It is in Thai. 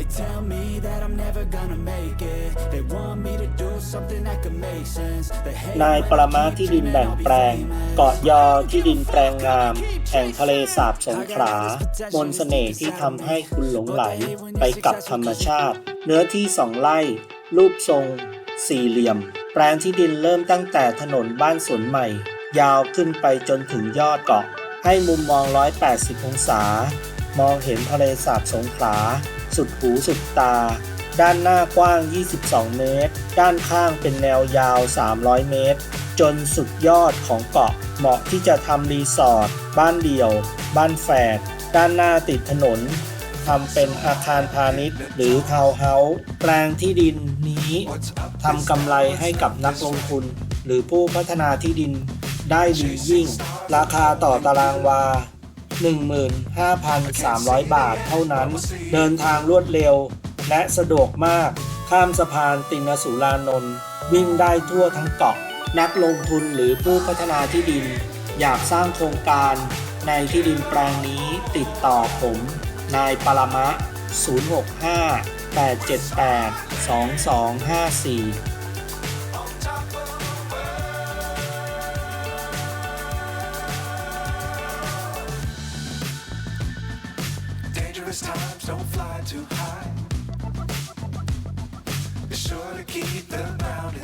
They tell me that I'm never gonna make it. They want me to do something that could make sense. They hate นายปรมาที่ดินแบ่งแปลง เกาะยอที่ดินแปลงงาม แห่งทะเลสาบสงขลามนต์เสน่ห์ที่ทำให้คุณหลงไหลไปกับธรรมชาติ เนื้อที่สองไร่ รูปทรง สี่เหลี่ยม แปลงที่ดินเริ่มตั้งแต่ถนนบ้านสวนใหม่ ยาวขึ้นไปจนถึงยอดเกาะ ให้มุมมอง 180 องศา มองเห็นทะเลสาบสงขลา สุดหูสุดตา ด้านหน้ากว้าง 22 เมตร ด้านข้างเป็นแนวยาว 300 เมตร จนสุดยอดของเกาะ เหมาะที่จะทำรีสอร์ท บ้านเดี่ยว บ้านแฝด ด้านหน้าติดถนนทำเป็นอาคารพาณิชย์ หรือทาวน์เฮาส์แปลงที่ดินนี้ทำกำไรให้กับนักลงทุน หรือผู้พัฒนาที่ดินได้ดียิ่ง ราคาต่อตารางวา 15,300 บาทเท่านั้น เดินทางรวดเร็ว และสะดวกมาก ข้ามสะพานตินสุรานนท์วิ่งได้ทั่วทั้งเกาะ นักลงทุนหรือผู้พัฒนาที่ดิน อยากสร้างโครงการในที่ดินแปลงนี้ติดต่อผม นายปรมะ 065 878 2254 Dangerous times don't fly too high. Be sure to keep the mountains.